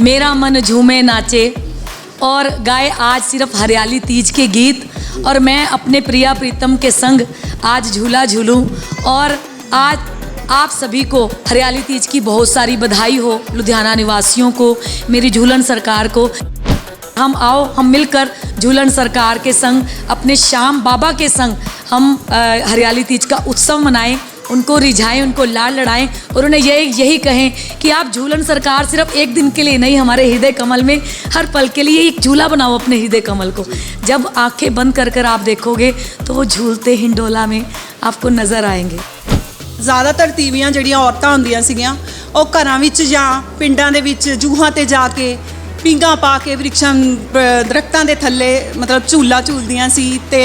मेरा मन झूमे नाचे और गाए आज सिर्फ़ हरियाली तीज के गीत और मैं अपने प्रिया प्रीतम के संग आज झूला झूलूं और आज आप सभी को हरियाली तीज की बहुत सारी बधाई हो लुधियाना निवासियों को, मेरी झूलन सरकार को। हम आओ, हम मिलकर झूलन सरकार के संग, अपने श्याम बाबा के संग हम हरियाली तीज का उत्सव मनाएँ। उनको रिझाएं उनको लाड़ लड़ाएं और उन्हें यही यही कहें कि आप झूलन सरकार सिर्फ एक दिन के लिए नहीं हमारे हृदय कमल में हर पल के लिए एक झूला बनाओ अपने हृदय कमल को जब आंखें बंद कर कर आप देखोगे तो वो झूलते हिंडोला में आपको नज़र आएंगे ਜ਼ਿਆਦਾਤਰ ਤੀਵੀਆਂ ਜਿਹੜੀਆਂ ਔਰਤਾਂ ਹੁੰਦੀਆਂ ਸੀਗੀਆਂ ਉਹ ਘਰਾਂ ਵਿੱਚ ਜਾਂ ਪਿੰਡਾਂ ਦੇ ਵਿੱਚ ਜੂਹਾਂ ਤੇ ਜਾ ਕੇ ਪਿੰਗਾ ਪਾ ਕੇ ਵ੍ਰਿਕਸ਼ਾਂ ਬ- ਦਰਖਤਾਂ ਦੇ ਥੱਲੇ ਮਤਲਬ ਝੂਲਾ ਝੂਲਦੀਆਂ ਸੀ ਤੇ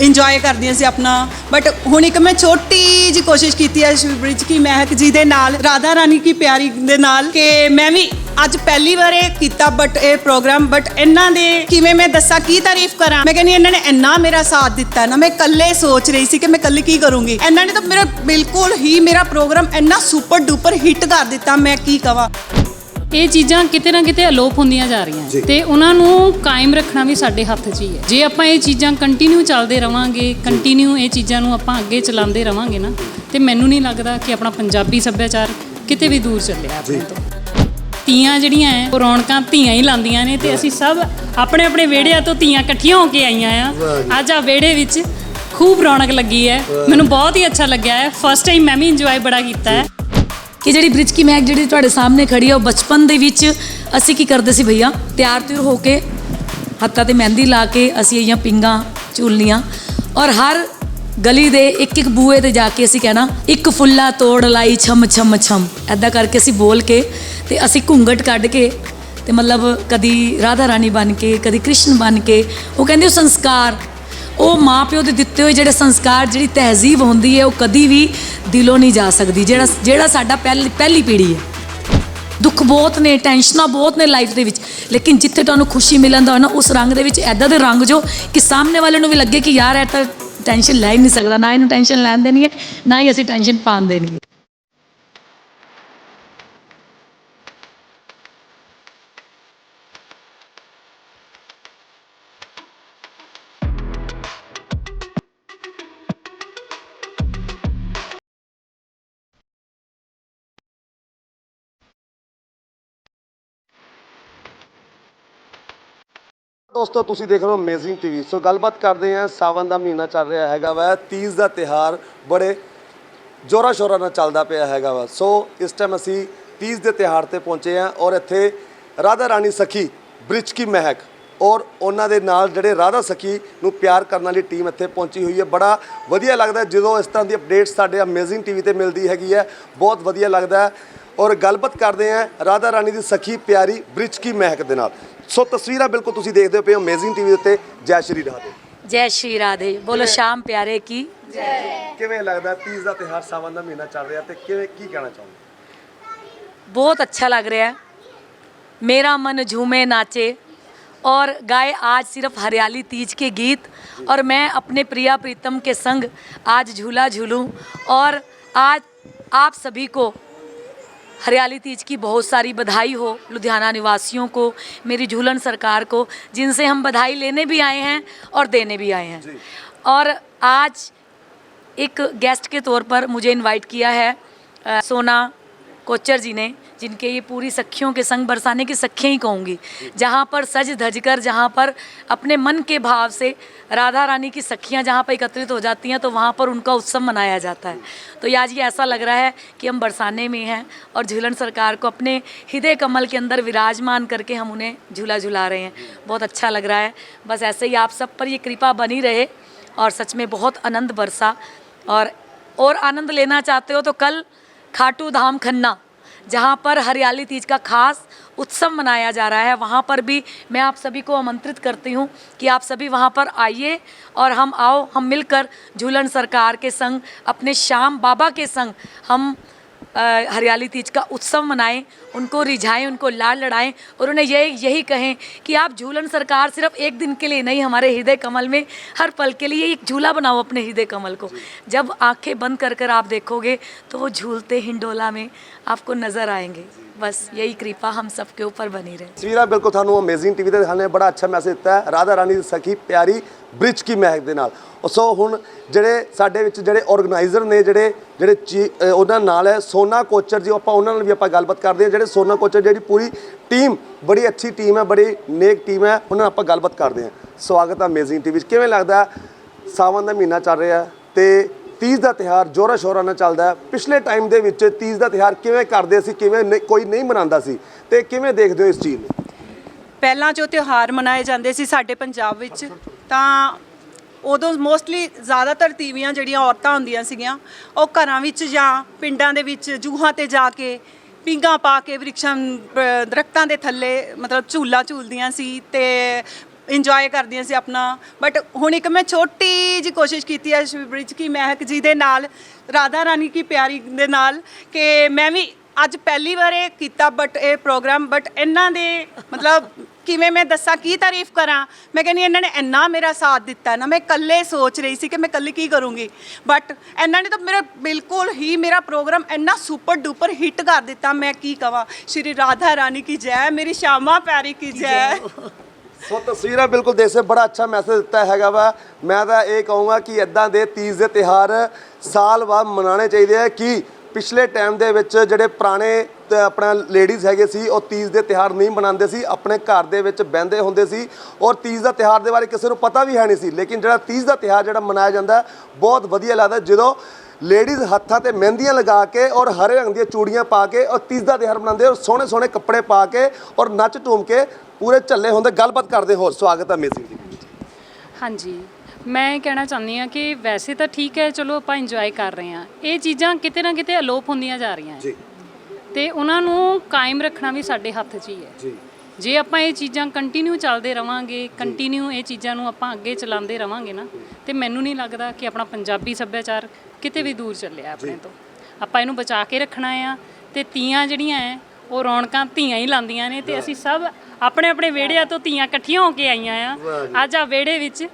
ਇੰਜੋਏ ਕਰਦੀਆਂ ਸੀ ਆਪਣਾ। ਬਟ ਹੁਣ ਇੱਕ ਮੈਂ ਛੋਟੀ ਜੀ ਕੋਸ਼ਿਸ਼ ਕੀਤੀ ਹੈ ਸ਼ਿਵਬ੍ਰਿਜ ਕੀ ਮਹਿਕ ਜੀ ਦੇ ਨਾਲ, ਰਾਧਾ ਰਾਣੀ ਕੀ ਪਿਆਰੀ ਦੇ ਨਾਲ, ਕਿ ਮੈਂ ਵੀ ਅੱਜ ਪਹਿਲੀ ਵਾਰ ਇਹ ਕੀਤਾ ਬਟ ਇਹ ਪ੍ਰੋਗਰਾਮ ਬਟ ਇਹਨਾਂ ਦੇ ਕਿਵੇਂ ਮੈਂ ਦੱਸਾਂ, ਕੀ ਤਾਰੀਫ ਕਰਾਂ? ਮੈਂ ਕਹਿੰਦੀ ਇਹਨਾਂ ਨੇ ਇੰਨਾ ਮੇਰਾ ਸਾਥ ਦਿੱਤਾ ਨਾ, ਮੈਂ ਇਕੱਲੇ ਸੋਚ ਰਹੀ ਸੀ ਕਿ ਮੈਂ ਇਕੱਲੇ ਕੀ ਕਰੂੰਗੀ। ਇਹਨਾਂ ਨੇ ਤਾਂ ਮੇਰਾ ਬਿਲਕੁਲ ਹੀ ਮੇਰਾ ਪ੍ਰੋਗਰਾਮ ਇੰਨਾ ਸੁਪਰ ਡੂਪਰ ਹਿੱਟ ਕਰ ਦਿੱਤਾ, ਮੈਂ ਕੀ ਕਵਾਂ। ਇਹ ਚੀਜ਼ਾਂ ਕਿਤੇ ਨਾ ਕਿਤੇ ਅਲੋਪ ਹੁੰਦੀਆਂ ਜਾ ਰਹੀਆਂ। ਤੇ ਉਹਨਾਂ ਨੂੰ ਕਾਇਮ ਰੱਖਣਾ ਵੀ ਸਾਡੇ ਹੱਥ 'ਚ ਹੀ ਹੈ। ਜੇ ਆਪਾਂ ਇਹ ਚੀਜ਼ਾਂ ਕੰਟੀਨਿਊ ਚੱਲਦੇ ਰਵਾਂਗੇ ਕੰਟੀਨਿਊ ਇਹ ਚੀਜ਼ਾਂ ਨੂੰ ਆਪਾਂ ਅੱਗੇ ਚਲਾਉਂਦੇ ਰਵਾਂਗੇ ਨਾ ਤੇ ਮੈਨੂੰ ਨਹੀਂ ਲੱਗਦਾ ਕਿ ਆਪਣਾ ਪੰਜਾਬੀ ਸੱਭਿਆਚਾਰ ਕਿਤੇ ਵੀ ਦੂਰ ਚੱਲਿਆ ਆਪਣੇ ਤੋਂ। ਤੀਆਂ ਜਿਹੜੀਆਂ ਐ ਉਹ ਰੌਣਕਾਂ ਧੀਆਂ ਹੀ ਲਾਉਂਦੀਆਂ ਨੇ ਤੇ ਅਸੀਂ ਸਭ ਆਪਣੇ ਆਪਣੇ ਵਿਹੜਿਆਂ ਤੋਂ ਧੀਆਂ ਇਕੱਠੀਆਂ ਹੋ ਕੇ ਆਈਆਂ ਆ। ਅੱਜ ਆ ਵਿਹੜੇ ਵਿੱਚ ਖੂਬ ਰੌਣਕ ਲੱਗੀ ਹੈ ਮੈਨੂੰ ਬਹੁਤ ਹੀ ਅੱਛਾ ਲੱਗਿਆ ਹੈ ਫਸਟ ਟਾਈਮ ਮੈਂ ਵੀ ਇੰਜੋਏ ਬੜਾ ਕੀਤਾ ਹੈ ਇਹ ਜਿਹੜੀ ਬ੍ਰਿਜ ਕੀ ਮਹਿਕ ਜਿਹੜੀ ਤੁਹਾਡੇ ਸਾਹਮਣੇ ਖੜੀ ਆ, ਉਹ ਬਚਪਨ ਦੇ ਵਿੱਚ ਅਸੀਂ ਕੀ ਕਰਦੇ ਸੀ ਭਈਆ? ਤਿਆਰ ਤਿਉਰ ਹੋ ਕੇ ਹੱਥਾਂ ਤੇ ਮਹਿੰਦੀ ਲਾ ਕੇ ਅਸੀਂ ਇਹੀਆਂ ਪਿੰਗਾਂ ਝੂਲਨੀਆਂ ਔਰ ਹਰ ਗਲੀ ਦੇ ਇੱਕ ਇੱਕ ਬੂਏ ਤੇ ਜਾ ਕੇ ਅਸੀਂ ਕਹਿਣਾ, ਇੱਕ ਫੁੱਲਾ ਤੋੜ ਲਾਈ ਛਮ ਛਮ ਛਮ। ਐਦਾਂ ਕਰਕੇ ਅਸੀਂ ਬੋਲ ਕੇ ਤੇ ਅਸੀਂ ਘੁੰਗਟ ਕੱਢ ਕੇ ਤੇ ਮਤਲਬ ਕਦੀ ਰਾਧਾ ਰਾਣੀ ਬਣ ਕੇ, ਕਦੀ ਕ੍ਰਿਸ਼ਨ ਬਣ ਕੇ, ਉਹ ਕਹਿੰਦੇ ਉਹ ਸੰਸਕਾਰ। ਉਹ ਮਾਪਿਓ ਦੇ ਦਿੱਤੇ ਹੋਏ ਜਿਹੜੇ ਸੰਸਕਾਰ, ਜਿਹੜੀ ਤਹਿਜ਼ੀਬ ਹੁੰਦੀ ਹੈ, ਉਹ ਕਦੀ ਵੀ ਦਿਲੋਂ ਨਹੀਂ ਜਾ ਸਕਦੀ, ਜਿਹੜਾ ਜਿਹੜਾ ਸਾਡਾ ਪਹਿਲੀ ਪਹਿਲੀ ਪੀੜ੍ਹੀ ਹੈ। ਦੁੱਖ ਬਹੁਤ ਨੇ, ਟੈਨਸ਼ਨਾਂ ਬਹੁਤ ਨੇ ਲਾਈਫ ਦੇ ਵਿੱਚ, ਲੇਕਿਨ ਜਿੱਥੇ ਤੁਹਾਨੂੰ ਖੁਸ਼ੀ ਮਿਲਣ ਦਾ ਨਾ ਉਸ ਰੰਗ ਦੇ ਵਿੱਚ ਐਦਾਂ ਦੇ ਰੰਗ ਜੋ ਕਿ ਸਾਹਮਣੇ ਵਾਲੇ ਨੂੰ ਵੀ ਲੱਗੇ ਕਿ ਯਾਰ, ਇਹ ਤਾਂ ਟੈਨਸ਼ਨ ਲੈ ਹੀ ਨਹੀਂ ਸਕਦਾ, ਨਾ ਇਹਨੂੰ ਟੈਨਸ਼ਨ ਲੈਣ ਦੇਣੀ ਹੈ, ਨਾ ਹੀ ਅਸੀਂ ਟੈਨਸ਼ਨ ਪਾਣ ਦੇਣੀ ਹੈ। ਦੋਸਤੋ, ਤੁਸੀਂ ਦੇਖ ਰਹੇ ਹੋ ਅਮੇਜ਼ਿੰਗ ਟੀਵੀ ਸੋ ਗੱਲਬਾਤ ਕਰਦੇ ਹਾਂ ਸਾਵਨ ਦਾ ਮਹੀਨਾ ਚੱਲ ਰਿਹਾ ਹੈਗਾ ਵਾ। ਤੀਜ ਦਾ ਤਿਹਾਰ ਬੜੇ ਜੋਰਾ ਸ਼ੋਰਾ ਨਾਲ ਚੱਲਦਾ ਪਿਆ ਹੈਗਾ ਵਾ। ਸੋ ਇਸ ਟਾਈਮ ਅਸੀਂ ਤੀਜ ਦੇ ਤਿਹਾਰ ਤੇ ਪਹੁੰਚੇ ਹਾਂ ਔਰ ਇੱਥੇ ਰਾਧਾ ਰਾਣੀ ਸਖੀ ਬ੍ਰਿਜ ਕੀ ਮਹਿਕ ਔਰ ਉਹਨਾਂ ਦੇ ਨਾਲ ਜਿਹੜੇ ਰਾਧਾ ਸਖੀ ਨੂੰ ਪਿਆਰ ਕਰਨ ਵਾਲੀ ਟੀਮ ਇੱਥੇ ਪਹੁੰਚੀ ਹੋਈ ਹੈ। ਬੜਾ ਵਧੀਆ ਲੱਗਦਾ ਜਦੋਂ ਇਸ ਤਰ੍ਹਾਂ ਦੀ ਅਪਡੇਟਸ ਸਾਡੇ ਅਮੇਜ਼ਿੰਗ ਟੀਵੀ ਤੇ ਮਿਲਦੀ ਹੈਗੀ ਹੈ, ਬਹੁਤ ਵਧੀਆ ਲੱਗਦਾ ਔਰ ਗੱਲਬਾਤ ਕਰਦੇ ਹਾਂ ਰਾਧਾ ਰਾਣੀ ਦੀ ਸਖੀ ਪਿਆਰੀ ਬ੍ਰਿਜ ਕੀ ਮਹਿਕ ਦੇ ਨਾਲ। ਸੋ ਤਸਵੀਰਾਂ ਬਿਲਕੁਲ ਤੁਸੀਂ ਦੇਖਦੇ ਹੋ ਪਏ ਹੋ ਅਮੇਜ਼ਿੰਗ ਟੀਵੀ ਉੱਤੇ ਜੈ ਸ਼੍ਰੀ ਰਾਧੇ ਜੈ ਸ਼੍ਰੀ ਰਾਧੇ ਬੋਲੋ ਸ਼ਾਮ ਪਿਆਰੇ ਕੀ ਕਿਵੇਂ ਲੱਗਦਾ ਤੀਜ ਦਾ ਤਿਹਾਰ ਸਾਵਨ ਦਾ ਮਹੀਨਾ ਚੱਲ ਰਿਹਾ ਤੇ ਕਿਵੇਂ ਕੀ ਕਹਿਣਾ ਚਾਹੁੰਦੇ बहुत अच्छा लग रहा है मेरा मन झूमे नाचे और गाए आज सिर्फ हरियाली तीज के गीत और मैं अपने प्रिया प्रीतम के संग आज झूला झूलूं और आज आप सभी को हरियाली तीज की बहुत सारी बधाई हो लुधियाना निवासियों को मेरी झूलन सरकार को जिनसे हम बधाई लेने भी आए हैं और देने भी आए हैं। और आज एक गेस्ट के तौर पर मुझे इनवाइट किया है सोना कोचर जी ने, जिनके ये पूरी सखियों के संग बरसाने की सखियाँ ही कहूँगी, जहाँ पर सज धज कर जहाँ पर अपने मन के भाव से राधा रानी की सखियाँ जहाँ पर एकत्रित हो जाती हैं तो वहाँ पर उनका उत्सव मनाया जाता है। तो आज ये ऐसा लग रहा है कि हम बरसाने में हैं और झूलन सरकार को अपने हृदय कमल के अंदर विराजमान करके हम उन्हें झूला झुला रहे हैं। बहुत अच्छा लग रहा है। बस ऐसे ही आप सब पर ये कृपा बनी रहे और सच में बहुत आनंद बरसा और और आनंद लेना चाहते हो तो कल खाटू धाम खन्ना, जहाँ पर हरियाली तीज का खास उत्सव मनाया जा रहा है। वहाँ पर भी मैं आप सभी को आमंत्रित करती हूँ कि आप सभी वहाँ पर आइए और हम आओ, हम मिलकर झूलन सरकार के संग, अपने श्याम बाबा के संग हम हरियाली तीज का उत्सव मनाएँ, उनको रिझाएँ, उनको लाल लड़ाएँ और उन्हें यही यही कहें कि आप झूलन सरकार सिर्फ़ एक दिन के लिए नहीं, हमारे हृदय कमल में हर पल के लिए एक झूला बनाओ अपने हृदय कमल को। जब आँखें बंद कर कर आप देखोगे तो वो झूलते हिंडोला में आपको नज़र आएँगे। बस यही कृपा हम सबके ऊपर बनी रहे ਤਸਵੀਰਾਂ ਬਿਲਕੁਲ ਤੁਹਾਨੂੰ ਅਮੇਜ਼ਿੰਗ ਟੀਵੀ ਤੇ ਦਿਖਾਣੇ ਬੜਾ ਅੱਛਾ ਮੈਸੇਜ ਦਿੱਤਾ ਹੈ ਰਾਧਾ ਰਾਣੀ ਦੀ ਸਖੀ ਪਿਆਰੀ ਬ੍ਰਿਜ ਕੀ ਮਹਿਕ ਦੇ ਨਾਲ ਸੋ ਹੁਣ ਜਿਹੜੇ ਸਾਡੇ ਵਿੱਚ ਜਿਹੜੇ ਆਰਗੇਨਾਈਜ਼ਰ ਨੇ ਜਿਹੜੇ ਜਿਹੜੇ ਚੀ- ਅ, ਉਹਨਾਂ ਨਾਲ ਹੈ ਸੋਨਾ ਕੋਚਰ ਜੀ ਆਪਾਂ ਉਹਨਾਂ ਨਾਲ ਵੀ ਆਪਾਂ ਗੱਲਬਾਤ ਕਰਦੇ ਹਾਂ ਜਿਹੜੇ ਸੋਨਾ ਕੋਚਰ ਜਿਹੜੀ ਪੂਰੀ ਟੀਮ ਬੜੀ ਅੱਛੀ ਟੀਮ ਹੈ ਬੜੀ ਨੇਕ ਟੀਮ ਹੈ ਉਹਨਾਂ ਨਾਲ ਆਪਾਂ ਗੱਲਬਾਤ ਕਰਦੇ ਹਾਂ ਸਵਾਗਤ ਹੈ ਅਮੇਜ਼ਿੰਗ ਟੀਵੀ 'ਚ ਕਿਵੇਂ ਲੱਗਦਾ ਹੈ? ਸਾਵਨ ਦਾ ਮਹੀਨਾ ਚੱਲ ਰਿਹਾ ਹੈ ਤੇ ਤੀਜ ਦਾ ਤਿਹਾਰ ਜੋਰਾ ਸ਼ੋਰਾ ਨਾਲ ਚੱਲਦਾ ਹੈ। ਪਿਛਲੇ ਟਾਈਮ ਦੇ ਵਿੱਚ ਤੀਜ ਦਾ ਤਿਹਾਰ ਕਿਵੇਂ ਕਰਦੇ ਸੀ ਕਿਵੇਂ ਨਹੀਂ- ਕੋਈ ਨਹੀਂ ਮਨਾਉਂਦਾ ਸੀ ਤੇ ਕਿਵੇਂ ਦੇਖਦੇ ਹੋ ਇਸ ਚੀਜ਼ ਨੂੰ? ਪਹਿਲਾਂ ਜੋ ਤਿਉਹਾਰ ਮਨਾਏ ਜਾਂਦੇ ਸੀ ਸਾਡੇ ਪੰਜਾਬ ਵਿੱਚ ਤਾਂ ਉਦੋਂ ਮੋਸਟਲੀ ਜ਼ਿਆਦਾਤਰ ਤੀਵੀਆਂ ਜਿਹੜੀਆਂ ਔਰਤਾਂ ਹੁੰਦੀਆਂ ਸੀਗੀਆਂ ਉਹ ਘਰਾਂ ਵਿੱਚ ਜਾਂ ਪਿੰਡਾਂ ਦੇ ਵਿੱਚ ਜੂਹਾਂ ਤੇ ਜਾ ਕੇ ਪੀਂਘਾਂ ਪਾ ਕੇ ਵ੍ਰਿਕਸ਼ਾਂ ਅਹ, ਦਰਖਤਾਂ ਦੇ ਥੱਲੇ ਮਤਲਬ ਝੂਲਾ ਝੂਲਦੀਆਂ ਸੀ ਤੇ ਇੰਜੋਏ ਕਰਦੀਆਂ ਸੀ ਆਪਣਾ। ਬਟ ਹੁਣ ਇੱਕ ਮੈਂ ਛੋਟੀ ਜੀ ਕੋਸ਼ਿਸ਼ ਕੀਤੀ ਹੈ ਸ਼ਿਵ ਕੀ ਮਹਿਕ ਜੀ ਦੇ ਨਾਲ, ਰਾਧਾ ਰਾਣੀ ਕੀ ਪਿਆਰੀ ਦੇ ਨਾਲ, ਕਿ ਮੈਂ ਵੀ ਅੱਜ ਪਹਿਲੀ ਵਾਰ ਇਹ ਕੀਤਾ ਬਟ ਇਹ ਪ੍ਰੋਗਰਾਮ ਬਟ ਇਹਨਾਂ ਦੇ ਮਤਲਬ ਕਿਵੇਂ ਮੈਂ ਦੱਸਾਂ, ਕੀ ਤਾਰੀਫ ਕਰਾਂ? ਮੈਂ ਕਹਿੰਦੀ ਇਹਨਾਂ ਨੇ ਇੰਨਾ ਮੇਰਾ ਸਾਥ ਦਿੱਤਾ ਨਾ, ਮੈਂ ਇਕੱਲੇ ਸੋਚ ਰਹੀ ਸੀ ਕਿ ਮੈਂ ਇਕੱਲੇ ਕੀ ਕਰੂੰਗੀ। ਬਟ ਇਹਨਾਂ ਨੇ ਤਾਂ ਮੇਰਾ ਬਿਲਕੁਲ ਹੀ ਮੇਰਾ ਪ੍ਰੋਗਰਾਮ ਇੰਨਾ ਸੁਪਰ ਡੂਪਰ ਹਿੱਟ ਕਰ ਦਿੱਤਾ, ਮੈਂ ਕੀ ਕਵਾਂ? ਸ਼੍ਰੀ ਰਾਧਾ ਰਾਣੀ ਕੀ ਜੈ, ਮੇਰੀ ਸ਼ਾਮਾ ਪਿਆਰੀ ਕੀ ਜੈ। ਸੋ ਤਸਵੀਰਾਂ ਬਿਲਕੁਲ ਦੇਖ ਸੇ ਬੜਾ ਅੱਛਾ ਮੈਸੇਜ ਦਿੱਤਾ ਹੈਗਾ ਵਾ। ਮੈਂ ਤਾਂ ਇਹ ਕਹੂੰਗਾ ਕਿ ਇਦਾਂ ਦੇ ਤੀਜ ਦੇ ਤਿਹਾਰ ਸਾਲ ਬਾਅਦ ਮਨਾਉਣੇ ਚਾਹੀਦੇ ਆ ਕਿ ਪਿਛਲੇ ਟਾਈਮ ਦੇ ਵਿੱਚ ਜਿਹੜੇ ਪੁਰਾਣੇ ਆਪਣਾ ਲੇਡੀਜ਼ ਹੈਗੇ ਸੀ, ਉਹ ਤੀਜ ਦੇ ਤਿਹਾਰ ਨਹੀਂ ਮਨਾਉਂਦੇ ਸੀ, ਆਪਣੇ ਘਰ ਦੇ ਵਿੱਚ ਬਹਿੰਦੇ ਹੁੰਦੇ ਸੀ। ਔਰ ਤੀਜ ਦਾ ਤਿਹਾਰ ਦੇ ਬਾਰੇ ਕਿਸੇ ਨੂੰ ਪਤਾ ਵੀ ਹੈ ਨਹੀਂ ਸੀ, ਲੇਕਿਨ ਜਿਹੜਾ ਤੀਜ ਦਾ ਤਿਹਾਰ ਜਿਹੜਾ ਮਨਾਇਆ ਜਾਂਦਾ, ਬਹੁਤ ਵਧੀਆ ਲੱਗਦਾ। ਜਦੋਂ ਲੇਡੀਜ਼ ਹੱਥਾਂ ਤੇ ਮਹਿੰਦੀਆਂ ਲਗਾ ਕੇ ਔਰ ਹਰੇ ਰੰਗ ਦੀਆਂ ਚੂੜੀਆਂ ਪਾ ਕੇ ਔਰ ਤੀਜ ਦਾ ਤਿਉਹਾਰ ਮਨਾਉਂਦੇ ਔਰ ਸੋਹਣੇ ਸੋਹਣੇ ਕੱਪੜੇ ਪਾ ਕੇ ਔਰ ਨੱਚ ਟੂਮ ਕੇ ਪੂਰੇ ਝੱਲੇ ਹੁੰਦੇ ਗੱਲਬਾਤ ਕਰਦੇ ਹੋਰ ਸਵਾਗਤ ਹੈ ਅਮੇਜ਼ਿੰਗ ਜੀ। ਹਾਂਜੀ ਮੈਂ ਇਹ ਕਹਿਣਾ ਚਾਹੁੰਦੀ ਹਾਂ ਕਿ ਵੈਸੇ ਤਾਂ ਠੀਕ ਹੈ ਚਲੋ ਆਪਾਂ ਇੰਜੋਏ ਕਰ ਰਹੇ ਹਾਂ। ਇਹ ਚੀਜ਼ਾਂ ਕਿਤੇ ਨਾ ਕਿਤੇ ਅਲੋਪ ਹੁੰਦੀਆਂ ਜਾ ਰਹੀਆਂ ਹੈ। ਜੀ। ਤੇ ਉਹਨਾਂ ਨੂੰ ਕਾਇਮ ਰੱਖਣਾ ਵੀ ਸਾਡੇ ਹੱਥ 'ਚ ਹੀ ਹੈ। ਜੀ। ਜੇ ਆਪਾਂ ਇਹ ਚੀਜ਼ਾਂ ਕੰਟੀਨਿਊ ਚੱਲਦੇ ਰਵਾਂਗੇ ਕੰਟੀਨਿਊ ਇਹ ਚੀਜ਼ਾਂ ਨੂੰ ਆਪਾਂ ਅੱਗੇ ਚਲਾਉਂਦੇ ਰਵਾਂਗੇ ਨਾ ਤੇ ਮੈਨੂੰ ਨਹੀਂ ਲੱਗਦਾ ਕਿ ਆਪਣਾ ਪੰਜਾਬੀ ਸੱਭਿਆਚਾਰ ਕਿਤੇ ਵੀ ਦੂਰ ਚੱਲਿਆ ਆਪਣੇ ਤੋਂ। ਆਪਾਂ ਇਹਨੂੰ ਬਚਾ ਕੇ ਰੱਖਣਾ ਆ ਤੇ ਤੀਆਂ ਜਿਹੜੀਆਂ ਐ ਉਹ ਰੌਣਕਾਂ ਧੀਆਂ ਹੀ ਲਾਉਂਦੀਆਂ ਨੇ ਤੇ ਅਸੀਂ ਸਭ ਆਪਣੇ ਆਪਣੇ ਵਿਹੜਿਆਂ ਤੋਂ ਧੀਆਂ ਇਕੱਠੀਆਂ ਹੋ ਕੇ ਆਈਆਂ ਆ। ਅੱਜ ਆ ਵਿਹੜੇ ਵਿੱਚ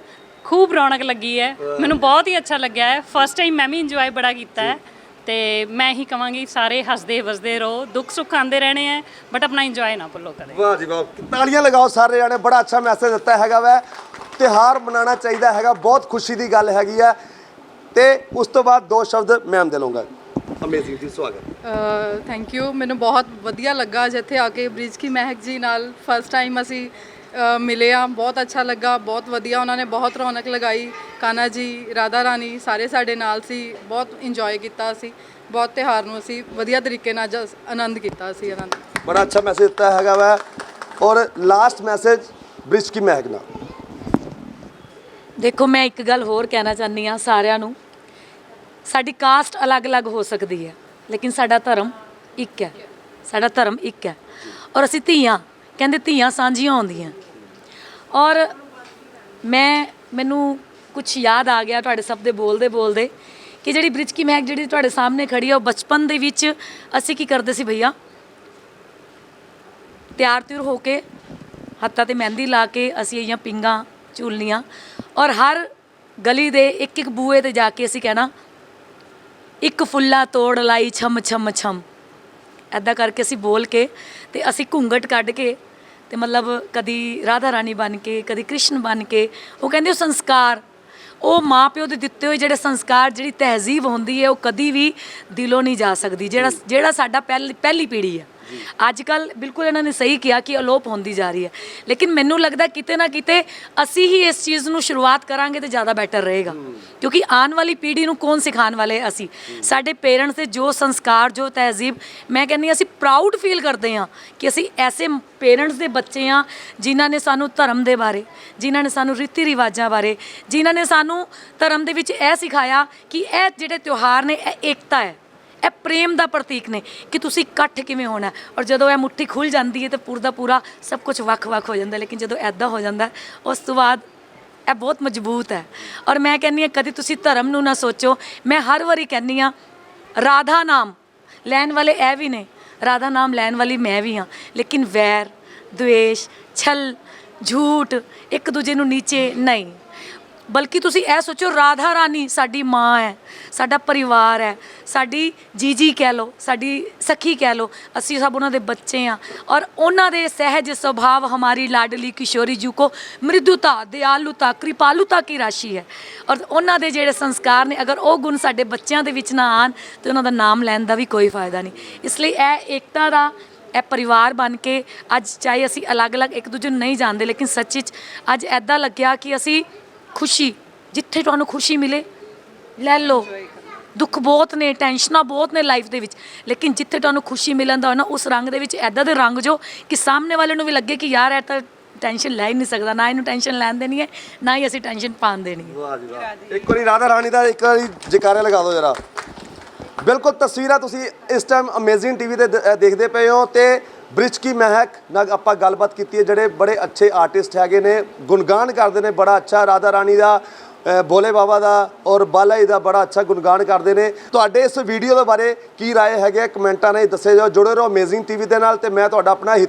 ਖੂਬ ਰੌਣਕ ਲੱਗੀ ਹੈ। ਮੈਨੂੰ ਬਹੁਤ ਹੀ ਅੱਛਾ ਲੱਗਿਆ ਹੈ। ਫਸਟ ਟਾਈਮ ਮੈਂ ਵੀ ਇੰਜੋਏ ਬੜਾ ਕੀਤਾ ਹੈ। ਤੇ ਮੈਂ ਹੀ ਕਵਾਂਗੀ ਸਾਰੇ ਹੱਸਦੇ ਵਸਦੇ ਰਹੋ ਦੁੱਖ ਸੁੱਖ ਆਉਂਦੇ ਰਹਿਣੇ ਆ ਬਟ ਆਪਣਾ ਇੰਜੋਏ ਨਾ ਭੁੱਲੋ ਕਦੇ। ਵਾਹ ਜੀ ਵਾਹ। ਤਾਲੀਆਂ ਲਗਾਓ ਸਾਰੇ ਜਾਣੇ ਬੜਾ ਅੱਛਾ ਮੈਸੇਜ ਦਿੱਤਾ ਹੈਗਾ ਵੈ। ਤਿਹਾਰ ਮਨਾਉਣਾ ਚਾਹੀਦਾ ਹੈਗਾ ਬਹੁਤ ਖੁਸ਼ੀ ਦੀ ਗੱਲ ਹੈਗੀ ਆ ਤੇ ਉਸ ਤੋਂ ਬਾਅਦ ਦੋ ਸ਼ਬਦ ਮੈਮ ਦੇ ਲਵਾਂਗਾ ਅਮੇਜ਼ਿੰਗ ਜੀ ਸਵਾਗਤ। ਥੈਂਕ ਯੂ ਮੈਨੂੰ ਬਹੁਤ ਵਧੀਆ ਲੱਗਾ ਅੱਜ ਇੱਥੇ ਆ ਕੇ ਬ੍ਰਿਜ ਕੀ ਮਹਿਕ ਜੀ ਨਾਲ। ਫਸਟ ਟਾਈਮ ਅਸੀਂ ਅ, ਮਿਲੇ ਆ। ਬਹੁਤ ਅੱਛਾ ਲੱਗਾ। ਬਹੁਤ ਵਧੀਆ ਉਹਨਾਂ ਨੇ ਬਹੁਤ ਰੌਣਕ ਲਗਾਈ। ਕਾਨਾ ਜੀ ਰਾਧਾ ਰਾਣੀ ਸਾਰੇ ਸਾਡੇ ਨਾਲ ਸੀ। ਬਹੁਤ ਇੰਜੋਏ ਕੀਤਾ ਅਸੀਂ। ਬਹੁਤ ਤਿਉਹਾਰ ਨੂੰ ਅਸੀਂ ਵਧੀਆ ਤਰੀਕੇ ਨਾਲ ਜਸ- ਆਨੰਦ ਕੀਤਾ ਅਸੀਂ ਇਹਨਾਂ ਦਾ। ਬੜਾ ਅੱਛਾ ਮੈਸੇਜ ਦਿੱਤਾ ਹੈਗਾ ਵੈ। ਔਰ ਲਾਸਟ ਮੈਸੇਜ ਬ੍ਰਿਜ ਕੀ ਮਹਿਕ ਨਾਲ। ਦੇਖੋ ਮੈਂ ਇੱਕ ਗੱਲ ਹੋਰ ਕਹਿਣਾ ਚਾਹੁੰਦੀ ਆ ਸਾਰਿਆਂ ਨੂੰ। ਸਾਡੀ ਕਾਸਟ ਅਲੱਗ-ਅਲੱਗ ਹੋ ਸਕਦੀ ਹੈ, ਲੇਕਿਨ ਸਾਡਾ ਧਰਮ ਇੱਕ ਹੈ। ਸਾਡਾ ਧਰਮ ਇੱਕ ਹੈ। ਔਰ ਅਸੀਂ ਧੀਆਂ, ਕਹਿੰਦੇ ਧੀਆਂ ਸਾਂਝੀਆਂ ਹੁੰਦੀਆਂ। ਔਰ ਮੈਂ, ਮੈਨੂੰ ਕੁਝ ਯਾਦ ਆ ਗਿਆ ਤੁਹਾਡੇ ਸਭ ਦੇ ਬੋਲਦੇ ਬੋਲਦੇ ਕਿ ਜਿਹੜੀ ਬ੍ਰਿਜ ਕੀ ਮਹਿਕ ਜਿਹੜੀ ਤੁਹਾਡੇ ਸਾਹਮਣੇ ਖੜੀ ਆ, ਉਹ ਬਚਪਨ ਦੇ ਵਿੱਚ ਅਸੀਂ ਕੀ ਕਰਦੇ ਸੀ ਭਈਆ? ਤਿਆਰ ਤਿਉਰ ਹੋ ਕੇ ਹੱਥਾਂ ਤੇ ਮਹਿੰਦੀ ਲਾ ਕੇ ਅਸੀਂ ਇਹੀਆਂ ਪਿੰਗਾ ਝੂਲਨੀਆਂ ਔਰ ਹਰ ਗਲੀ ਦੇ ਇੱਕ ਇੱਕ ਬੂਏ ਤੇ ਜਾ ਕੇ ਅਸੀਂ ਕਹਿਣਾ ਇੱਕ ਫੁੱਲਾ ਤੋੜ ਲਾਈ ਛਮ ਛਮ ਛਮ। ਐਦਾਂ ਕਰਕੇ ਅਸੀਂ ਬੋਲ ਕੇ ਤੇ ਅਸੀਂ ਘੁੰਗਟ ਕੱਢ ਕੇ ਤੇ ਮਤਲਬ ਕਦੀ ਰਾਧਾ ਰਾਣੀ ਬਣ ਕੇ, ਕਦੀ ਕ੍ਰਿਸ਼ਨ ਬਣ ਕੇ, ਉਹ ਕਹਿੰਦੇ ਉਹ ਸੰਸਕਾਰ। ਉਹ ਮਾਪਿਓ ਦੇ ਦਿੱਤੇ ਹੋਏ ਜਿਹੜੇ ਸੰਸਕਾਰ, ਜਿਹੜੀ ਤਹਿਜ਼ੀਬ ਹੁੰਦੀ ਹੈ, ਉਹ ਕਦੀ ਵੀ ਦਿਲੋਂ ਨਹੀਂ ਜਾ ਸਕਦੀ, ਜਿਹੜਾ ਜਿਹੜਾ ਸਾਡਾ ਪਹਿਲ ਪਹਿਲੀ ਪੀੜ੍ਹੀ ਹੈ। ਅੱਜ ਕੱਲ ਬਿਲਕੁਲ ਇਹਨਾਂ ਨੇ ਸਹੀ ਕਿਹਾ ਕਿ ਅਲੋਪ ਹੁੰਦੀ ਜਾ ਰਹੀ ਹੈ। ਲੇਕਿਨ ਮੈਨੂੰ ਲੱਗਦਾ ਕਿਤੇ ਨਾ ਕਿਤੇ ਅਸੀਂ ਹੀ ਇਸ ਚੀਜ਼ ਨੂੰ ਸ਼ੁਰੂਆਤ ਕਰਾਂਗੇ ਤੇ ਜ਼ਿਆਦਾ ਬੈਟਰ ਰਹੇਗਾ। ਕਿਉਂਕਿ ਆਉਣ ਵਾਲੀ ਪੀੜ੍ਹੀ ਨੂੰ ਕੌਣ ਸਿਖਾਉਣ ਵਾਲੇ ਅਸੀਂ? ਸਾਡੇ ਪੇਰੈਂਟਸ ਦੇ ਜੋ ਸੰਸਕਾਰ, ਜੋ ਤਹਿਜ਼ੀਬ, ਮੈਂ ਕਹਿੰਦੀ ਹਾਂ, ਅਸੀਂ ਪ੍ਰਾਊਡ ਫੀਲ ਕਰਦੇ ਹਾਂ ਕਿ ਅਸੀਂ ਐਸੇ ਪੇਰੈਂਟਸ ਦੇ ਬੱਚੇ ਆ ਜਿਨ੍ਹਾਂ ਨੇ ਸਾਨੂੰ ਧਰਮ ਦੇ ਬਾਰੇ, ਜਿਨ੍ਹਾਂ ਨੇ ਸਾਨੂੰ ਰੀਤੀ ਰਿਵਾਜਾਂ ਬਾਰੇ, ਜਿਨ੍ਹਾਂ ਨੇ ਸਾਨੂੰ ਧਰਮ ਦੇ ਵਿੱਚ ਇਹ ਸਿਖਾਇਆ ਕਿ ਇਹ ਜਿਹੜੇ ਤਿਉਹਾਰ ਨੇ, ਇਹ ਏਕਤਾ ਹੈ। ਇਹ ਪ੍ਰੇਮ ਦਾ ਪ੍ਰਤੀਕ ਨੇ ਕਿ ਤੁਸੀਂ ਇਕੱਠ ਕਿਵੇਂ ਹੋਣਾ। ਔਰ ਜਦੋਂ ਇਹ ਮੁੱਠੀ ਖੁੱਲ ਜਾਂਦੀ ਹੈ ਤੇ ਪੂਰਾ ਦਾ ਪੂਰਾ ਸਭ ਕੁਝ ਵੱਖ-ਵੱਖ ਹੋ ਜਾਂਦਾ, ਲੇਕਿਨ ਜਦੋਂ ਐਦਾਂ ਹੋ ਜਾਂਦਾ, ਉਸ ਤੋਂ ਬਾਅਦ ਇਹ ਬਹੁਤ ਮਜ਼ਬੂਤ ਹੈ। ਔਰ ਮੈਂ ਕਹਿੰਨੀ ਆ ਕਦੀ ਤੁਸੀਂ ਧਰਮ ਨੂੰ ਨਾ ਸੋਚੋ। ਮੈਂ ਹਰ ਵਾਰੀ ਕਹਿੰਨੀ ਆ ਰਾਧਾ ਨਾਮ ਲੈਣ ਵਾਲੇ ਇਹ ਵੀ ਨੇ, ਰਾਧਾ ਨਾਮ ਲੈਣ ਵਾਲੀ ਮੈਂ ਵੀ ਹਾਂ। ਲੇਕਿਨ ਵੈਰ, ਦੁਵੇਸ਼, ਛਲ, ਝੂਠ ਇੱਕ ਦੂਜੇ ਨੂੰ ਨੀਚੇ ਨਹੀਂ। ਬਲਕਿ ਤੁਸੀਂ ਇਹ ਸੋਚੋ, ਰਾਧਾ ਰਾਣੀ ਸਾਡੀ ਮਾਂ ਹੈ, ਸਾਡਾ ਪਰਿਵਾਰ ਹੈ, ਸਾਡੀ ਜੀਜੀ ਕਹਿ ਲਓ, ਸਾਡੀ ਸਖੀ ਕਹਿ ਲਓ, ਅਸੀਂ ਸਭ ਉਹਨਾਂ ਦੇ ਬੱਚੇ ਆ ਔਰ ਉਹਨਾਂ ਦੇ ਸਹਿਜ ਸੁਭਾਵ ਹਮਾਰੀ ਲਾਡਲੀ ਕਿਸ਼ੋਰੀ ਜੀ ਕੋ ਮ੍ਰਿਦੁਤਾ ਦਿਆਲੁਤਾ ਕਿਰਪਾਲੁਤਾ ਕੀ ਰਾਸ਼ੀ ਹੈ। ਔਰ ਉਹਨਾਂ ਦੇ ਜਿਹੜੇ ਸੰਸਕਾਰ ਨੇ, ਅਗਰ ਉਹ ਗੁਣ ਸਾਡੇ ਬੱਚਿਆਂ ਦੇ ਵਿੱਚ ਨਾ ਆਣ ਤੇ ਉਹਨਾਂ ਦਾ ਨਾਮ ਲੈਣ ਦਾ ਵੀ ਕੋਈ ਫਾਇਦਾ ਨਹੀਂ। ਇਸ ਲਈ ਇਹ ਏਕਤਾ ਦਾ ਇਹ ਪਰਿਵਾਰ ਬਣ ਕੇ ਅੱਜ ਚਾਹੇ ਅਸੀਂ ਅਲੱਗ-ਅਲੱਗ ਇੱਕ ਦੂਜੇ ਨੂੰ ਨਹੀਂ ਜਾਣਦੇ, ਲੇਕਿਨ ਸੱਚੀ ਅੱਜ ਐਦਾਂ ਲੱਗਿਆ ਕਿ ਅਸੀਂ ਖੁਸ਼ੀ ਜਿੱਥੇ ਤੁਹਾਨੂੰ ਖੁਸ਼ੀ ਮਿਲੇ ਲੈ ਲਓ। ਦੁੱਖ ਬਹੁਤ ਨੇ ਟੈਨਸ਼ਨਾਂ ਬਹੁਤ ਨੇ ਲਾਈਫ ਦੇ ਵਿੱਚ। ਲੇਕਿਨ ਜਿੱਥੇ ਤੁਹਾਨੂੰ ਖੁਸ਼ੀ ਮਿਲਣ ਦਾ ਹੋਏ ਨਾ ਉਸ ਰੰਗ ਦੇ ਵਿੱਚ ਐਦਾਂ ਦੇ ਰੰਗ ਜੋ ਕਿ ਸਾਹਮਣੇ ਵਾਲੇ ਨੂੰ ਵੀ ਲੱਗੇ ਕਿ ਯਾਰ ਇਹ ਤਾਂ ਟੈਨਸ਼ਨ ਲੈ ਹੀ ਨਹੀਂ ਸਕਦਾ ਨਾ ਇਹਨੂੰ ਟੈਨਸ਼ਨ ਲੈਣ ਦੇਣੀ ਹੈ ਨਾ ਹੀ ਅਸੀਂ ਟੈਨਸ਼ਨ ਪਾਣ ਦੇਣੀ ਹੈ। ਵਾਹ ਜੀ ਵਾਹ। ਇੱਕ ਵਾਰੀ ਰਾਧਾ ਰਾਣੀ ਦਾ ਇੱਕ ਵਾਰੀ ਜਕਾਰੇ ਲਗਾ ਦਿਓ ਜਰਾ। ਬਿਲਕੁਲ ਤਸਵੀਰਾਂ ਤੁਸੀਂ ਇਸ ਟਾਈਮ ਅਮੇਜ਼ਿੰਗ ਟੀਵੀ ਤੇ ਦ- ਅ, ਦੇਖਦੇ ਪਏ ਹੋ ਤੇ ਬ੍ਰਿਜ ਕੀ ਮਹਿਕ? ਨਾਲ ਆਪਾਂ ਗੱਲਬਾਤ ਕੀਤੀ ਹੈ, ਜਿਹੜੇ ਬੜੇ ਅੱਛੇ ਆਰਟਿਸਟ ਹੈਗੇ ਨੇ। ਗੁਣਗਾਨ ਕਰਦੇ ਨੇ, ਬੜਾ ਅੱਛਾ। ਰਾਧਾ ਰਾਣੀ ਦਾ ਬੋਲੇ ਬਾਬਾ ਦਾ ਔਰ ਬਾਲਾ ਜੀ ਦਾ ਬੜਾ ਅੱਛਾ ਗੁਣਗਾਨ ਕਰਦੇ ਨੇ। ਤੁਹਾਡੇ ਇਸ ਵੀਡੀਓ ਦੇ ਬਾਰੇ ਕੀ ਰਾਏ ਹੈਗੇ ਆ? ਕਮੈਂਟਾਂ ਨਾਲ ਦੱਸੇ ਜਾਓ। ਜੁੜੇ ਰਹੋ ਅਮੇਜ਼ਿੰਗ ਟੀਵੀ ਦੇ ਨਾਲ ਤੇ ਮੈਂ ਤੁਹਾਡਾ ਆਪਣਾ ਹਿਤ